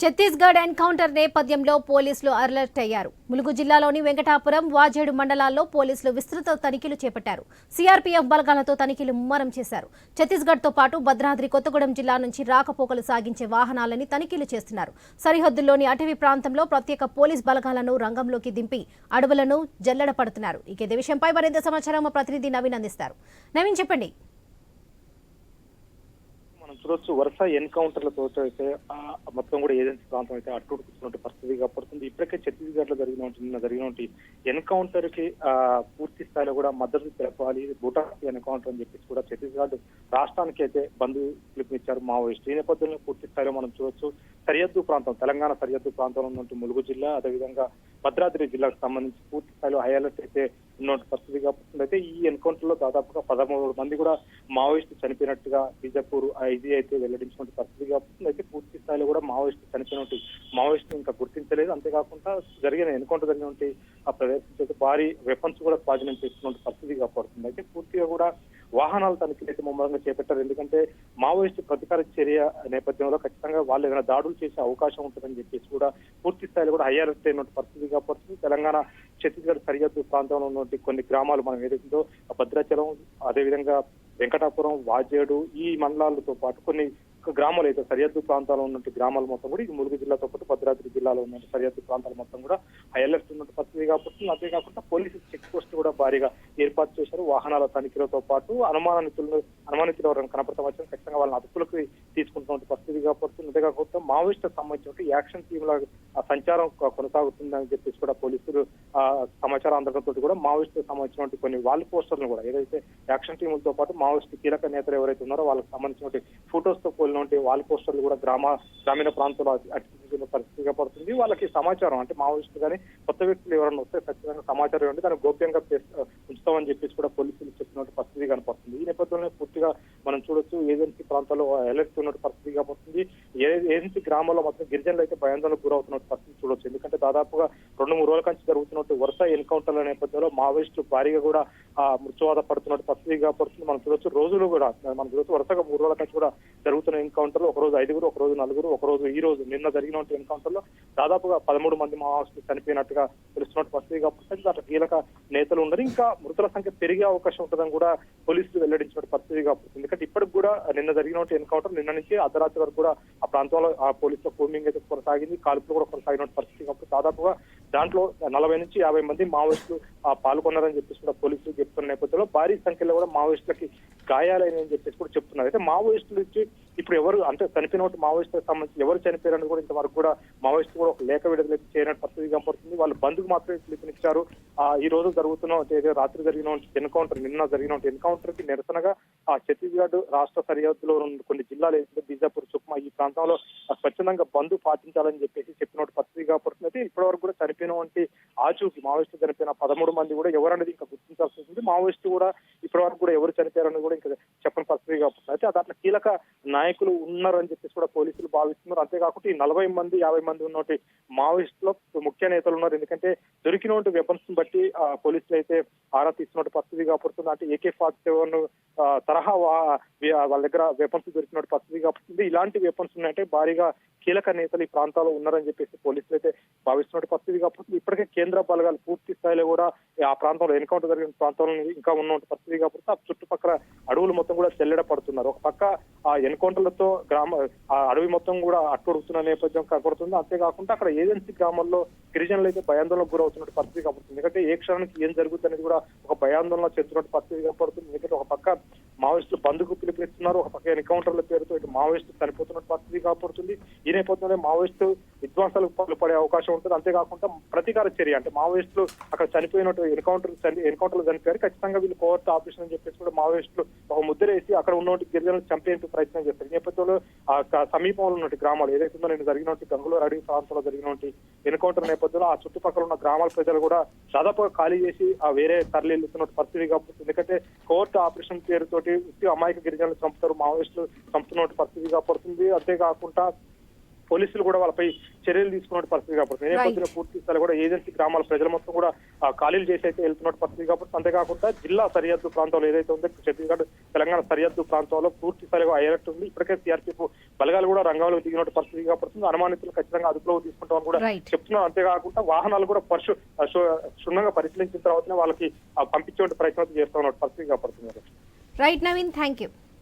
Chhattisgarh encounter నేపథ్యంలో పోలీసులు alert అయ్యారు. ములుగు జిల్లాలోని వెంకటాపురం వాజేడు మండలాల్లో పోలీసులు విస్తృత తనిఖీలు చేపట్టారు. సీఆర్పీఎఫ్ బలగాలతో తనిఖీలు ముమ్మరం చేశారు. ఛత్తీస్గఢ్తో పాటు భద్రాద్రి కొత్తగూడెం జిల్లా నుంచి రాకపోకలు సాగించే వాహనాలని తనిఖీలు చేస్తున్నారు. సరిహద్దుల్లోని అటవీ ప్రాంతంలో ప్రత్యేక పోలీస్ బలగాలను రంగంలోకి దింపి అడవులను జల్లెడ పడుతున్నారు. ఇక విషయంపై మరింత సమాచారం మా ప్రతినిధి నవీన్ అందిస్తారు. నవీన్ చెప్పండి. చూడొచ్చు. వరుస ఎన్కౌంటర్లతో అయితే మొత్తం కూడా ఏజెన్సీ ప్రాంతం అయితే అట్టుడుకుతున్నట్టు పరిస్థితి పడుతుంది ఇప్పటికే ఛత్తీస్గఢ్లో జరిగిన నిన్న జరిగిన ఎన్కౌంటర్కి ఆ, పూర్తి స్థాయిలో కూడా మద్దతు తెలపాలి. భూటాన్ ఎన్కౌంటర్ అని చెప్పేసి కూడా ఛత్తీస్గఢ్ రాష్ట్రానికి అయితే బంధు పిలుపునిచ్చారు మావోయిస్ట్. ఈ నేపథ్యంలో పూర్తి స్థాయిలో మనం చూడొచ్చు. సరిహద్దు ప్రాంతం తెలంగాణ సరిహద్దు ప్రాంతంలో ఉన్నటువంటి ములుగు జిల్లా అదేవిధంగా భద్రాద్రి జిల్లాకు సంబంధించి పూర్తి స్థాయిలో హై అలర్ట్ అయితే ఉన్నట్టు పరిస్థితి కాబట్టి అయితే ఈ ఎన్కౌంటర్లో దాదాపుగా పదమూడు మంది కూడా మావోయిస్టు చనిపోయినట్టుగా బీజాపూర్ ఐజీ అయితే వెల్లడించిన పరిస్థితి కాబట్టి అయితే పూర్తి స్థాయిలో కూడా మావోయిస్టు చనిపోయినట్టు మావోయిస్టు ఇంకా గుర్తించలేదు. అంతేకాకుండా జరిగిన ఎన్కౌంటర్ జరిగినటువంటి ఆ ప్రదేశం అయితే భారీ వెపన్స్ కూడా స్వాధీనం చేసుకున్న పరిస్థితి పడుతుంది అయితే పూర్తిగా కూడా వాహనాలు తనిఖీలు అయితే ముమ్మరంగా చేపట్టారు. ఎందుకంటే మావోయిస్టు ప్రతికార చర్య నేపథ్యంలో ఖచ్చితంగా వాళ్ళు ఏదైనా దాడులు చేసే అవకాశం ఉంటుందని చెప్పేసి కూడా పూర్తి స్థాయిలో కూడా హై అలర్ట్ అయినటువంటి పరిస్థితి పడుతుంది తెలంగాణ ఛత్తీస్గఢ్ సరిహద్దు ప్రాంతంలో ఉన్నటువంటి కొన్ని గ్రామాలు మనం ఏదైతుందో భద్రాచలం అదేవిధంగా వెంకటాపురం వాజేడు ఈ మండలాలతో పాటు కొన్ని గ్రామాలు అయితే సరిహద్దు ప్రాంతాల్లో ఉన్నటువంటి గ్రామాలు మొత్తం కూడా ఇది ములుగు జిల్లాతో పాటు భద్రాద్రి జిల్లాలో ఉన్న సరిహద్దు ప్రాంతాలు మొత్తం కూడా హై అలర్ట్ ఉన్నట్టు పరిస్థితి కాబట్టి అంతేకాకుండా పోలీసు చెక్ పోస్ట్ కూడా భారీగా వాహనాల తనిఖీలతో పాటు అనుమానితులను అనుమానితులు ఎవరైనా కనపడతాం వచ్చిన ఖచ్చితంగా వాళ్ళని అదుపులోకి తీసుకుంటున్న పరిస్థితి కాబట్టి అంతేకాకుండా మావోయిస్టులకు సంబంధించిన యాక్షన్ టీంల సంచారం కొనసాగుతుందని చెప్పేసి కూడా పోలీసులు సమాచారం అందడంతో కూడా మావోయిస్టులకు సంబంధించినటువంటి కొన్ని వాల్ పోస్టర్లు కూడా ఏదైతే యాక్షన్ టీములతో పాటు మావోయిస్టు కీలక నేతలు ఎవరైతే ఉన్నారో వాళ్ళకి సంబంధించినటువంటి ఫొటోస్తో కూడినటువంటి వాల్ పోస్టర్లు కూడా గ్రామ గ్రామీణ ప్రాంతాల్లో అట్టించిన పరిస్థితిగా పడుతుంది వాళ్ళకి సమాచారం అంటే మావోయిస్టులు కానీ కొత్త వ్యక్తులు ఎవరైనా వస్తే ఖచ్చితంగా సమాచారం ఇవ్వండి. దాన్ని గోప్యంగా చేస్తా- ఉంచుతామని చెప్పేసి కూడా పోలీసులు చెప్పినట్టు పరిస్థితి కనపడుతుంది. ఈ నేపథ్యంలో పూర్తిగా మనం చూడొచ్చు ఏజెన్సీ ప్రాంతాల్లో అలర్ట్ ఉన్నట్టు పరిస్థితి కనపడుతుంది ఏ- ఏజెన్సీ గ్రామాల్లో మాత్రం గిరిజనులు అయితే భయాందోళనకు గురవుతున్నట్టు పరిస్థితి చూడొచ్చు. ఎందుకంటే దాదాపుగా రెండు మూడు రోజుల నుంచి జరుగుతున్నట్టు వరుస ఎన్కౌంటర్ల నేపథ్యంలో మావోయిస్టులు భారీగా కూడా ఆ మృత్యువాత పడుతున్నట్టు పరిస్థితి పడుతుంది మనం చూడొచ్చు. రోజులు కూడా మనం చూడొచ్చు వరుసగా మూడు రోజుల నుంచి కూడా జరుగుతున్న ఎన్కౌంటర్ ఒక రోజు ఐదుగురు ఒక రోజు నలుగురు ఒక రోజు ఈ రోజు నిన్న జరిగిన ఎన్కౌంటర్లో దాదాపుగా పదమూడు మంది మావోయిస్టులు చనిపోయినట్టుగా తెలుస్తున్నట్టు పరిస్థితి కాబట్టి అట్లా కీలక నేతలు ఉన్నారు. ఇంకా మృతుల సంఖ్య పెరిగే అవకాశం ఉంటుందని కూడా పోలీసులు వెల్లడించిన పరిస్థితి కాబట్టి ఎందుకంటే ఇప్పటికి కూడా నిన్న జరిగిన ఎన్కౌంటర్ నిన్న నుంచి అర్ధరాత్రి వరకు కూడా ఆ ప్రాంతంలో ఆ పోలీసుల కూమింగ్ అయితే కొనసాగింది కాల్పులు కూడా కొనసాగిన పరిస్థితి అప్పుడు దాదాపుగా దాంట్లో నలభై నుంచి యాభై మంది మావోయిస్టులు ఆ, పాల్గొన్నారని చెప్పేసి కూడా పోలీసులు చెప్తున్న నేపథ్యంలో భారీ సంఖ్యలో కూడా మావోయిస్టులకి గాయాలైనని చెప్పేసి కూడా చెప్తున్నారు. అయితే మావోయిస్టులు నుంచి ఇప్పుడు ఎవరు అంటే చనిపోయిన మావోయిస్టులకు సంబంధించి ఎవరు చనిపోయారని కూడా ఇంతవరకు కూడా మావోయిస్టులు కూడా ఒక లేఖ విడుదల చేయనట్టు పరిస్థితి కనపడుతుంది. వాళ్ళు బంధుకు మాత్రమే పిలుపునిచ్చారు. ఆ ఈ రోజు జరుగుతున్న రాత్రి జరిగిన ఎన్కౌంటర్ నిన్న జరిగిన ఎన్కౌంటర్కి నిరసనగా ఆ ఛత్తీస్గఢ్ రాష్ట్ర సరిహద్దులో ఉన్న కొన్ని జిల్లాలు ఏంటంటే బీజాపూర్ సుక్మా ఈ ప్రాంతంలో స్వచ్ఛందంగా బంధు పాటించాలని చెప్పేసి చెప్పినట్టు పరిస్థితి కనపడుతుంది. అయితే ఇప్పటివరకు కూడా చనిపోయినటువంటి ఆచూకి మావోయిస్టులు చనిపోయిన పదమూడు మంది కూడా ఎవరనేది ఇంకా గుర్తించాల్సి ఉంటుంది మావోయిస్టు కూడా ఇప్పటివరకు కూడా ఎవరు చనిపోయారని కూడా ఇంకా చెప్పని పరిస్థితి కాబట్టి. అయితే దాంట్లో కీలక నాయకులు ఉన్నారని చెప్పేసి కూడా పోలీసులు భావిస్తున్నారు. అంతేకాకుండా ఈ నలభై మంది యాభై మంది ఉన్నటువంటి మావోయిస్టులో ముఖ్య నేతలు ఉన్నారు. ఎందుకంటే దొరికినటువంటి వెపన్స్ బట్టి పోలీసులు అయితే ఆరా తీస్తున్నట్టు పరిస్థితి కాబడుతుంది అంటే ఏకే ఫార్టీ సెవెన్ తరహా వాళ్ళ దగ్గర వెపన్స్ దొరికినట్టు పరిస్థితి కాబట్టి ఇలాంటి వెపన్స్ ఉన్నాయంటే భారీగా కీలక నేతలు ఈ ప్రాంతాల్లో ఉన్నారని చెప్పేసి పోలీసులు అయితే భావిస్తున్నట్టు పరిస్థితి కాబట్టి ఇప్పటికే కేంద్ర బలగాలు పూర్తి స్థాయిలో కూడా ఆ ప్రాంతంలో ఎన్కౌంటర్ జరిగిన ప్రాంతంలో ఇంకా ఉన్న పరిస్థితి కాబట్టి ఆ చుట్టుపక్కల అడవులు మొత్తం కూడా చెల్లెడ పడుతున్నారు. ఒక పక్క ఆ ఎన్కౌంటర్లతో గ్రామ ఆ అడవి మొత్తం కూడా అట్టుడుగుతున్న నేపథ్యం కనపడుతుంది. అంతేకాకుండా అక్కడ ఏజెన్సీ గ్రామాల్లో గిరిజనులు అయితే భయాందోళనకు గురవుతున్నట్టు పరిస్థితి కనపడుతుంది. ఎందుకంటే ఏ క్షణానికి ఏం జరుగుతుంది అనేది కూడా ఒక భయాందోళన చెందుతున్నట్టు పరిస్థితి కనపడుతుంది. ఎందుకంటే ఒక పక్క మావోయిస్టులు బంధుకు పిలుపునిస్తున్నారు. ఒక పక్క ఎన్కౌంటర్ల పేరుతో ఇటు మావోయిస్టులు చనిపోతున్నట్టు పరిస్థితి కనపడుతుంది. ఈ నేపథ్యంలో మావోయిస్టు విధ్వంసాలకు పాల్పడే అవకాశం ఉంటుంది. అంతేకాకుండా ప్రతీకార చర్య అంటే మావోయిస్టులు అక్కడ చనిపోయినట్టు ఎన్కౌంటర్ ఎన్కౌంటర్లు చనిపోయారు. ఖచ్చితంగా వీళ్ళు కోవర్ట్ ఆపరేషన్ అని చెప్పేసి కూడా మావోయిస్టులు ఒక ముద్ర వేసి అక్కడ ఉన్నటువంటి గిరిజనులు చంపేందుకు ప్రయత్నం చేస్తారు. ఈ నేపథ్యంలో ఆ సమీపంలో ఉన్నటువంటి గ్రామాలు ఏదైతే ఉందో నేను జరిగినటువంటి గంగులూరు అడవి ప్రాంతంలో జరిగినటువంటి ఎన్కౌంటర్ నేపథ్యంలో ఆ చుట్టుపక్కల ఉన్న గ్రామాల ప్రజలు కూడా దాదాపుగా ఖాళీ చేసి ఆ వేరే తరలి పరిస్థితి కాబట్టి ఎందుకంటే కోర్టు ఆపరేషన్ పేరుతోటి ఉత్తి అమాయక గిరిజనులు చంపుతారు మావోయిస్టులు చంపుతున్న పరిస్థితిగా పడుతుంది. అంతేకాకుండా పోలీసులు కూడా వాళ్ళపై చర్యలు తీసుకున్న పరిస్థితి కాబట్టి నేపథ్యంలో పూర్తి స్థాయి కూడా ఏజెన్సీ గ్రామాల ప్రజల మొత్తం కూడా ఖాళీలు చేసి అయితే వెళ్తున్న పరిస్థితి కాబట్టి అంతేకాకుండా జిల్లా సరిహద్దు ప్రాంతంలో ఏదైతే ఉందో ఛత్తీస్గఢ్ తెలంగాణ సరిహద్దు ప్రాంతంలో పూర్తి స్థాయిగా అయ్యేటట్టు ఉంది. ఇప్పటికే సిఆర్పీఎఫ్ బలగాలు కూడా రంగంలో దిగినట్టు పరిస్థితి కాబట్టి అనుమానితులు ఖచ్చితంగా అదుపులో తీసుకుంటామని కూడా. చెప్తున్నారు అంతేకాకుండా వాహనాలు కూడా పరిశు క్షుణ్ణంగా పరిశీలించిన తర్వాతనే వాళ్ళకి పంపించే ప్రయత్నం చేస్తా ఉన్న పరిస్థితి కాపాడుతున్నారు రైట్ నవీన్ థ్యాంక్ యూ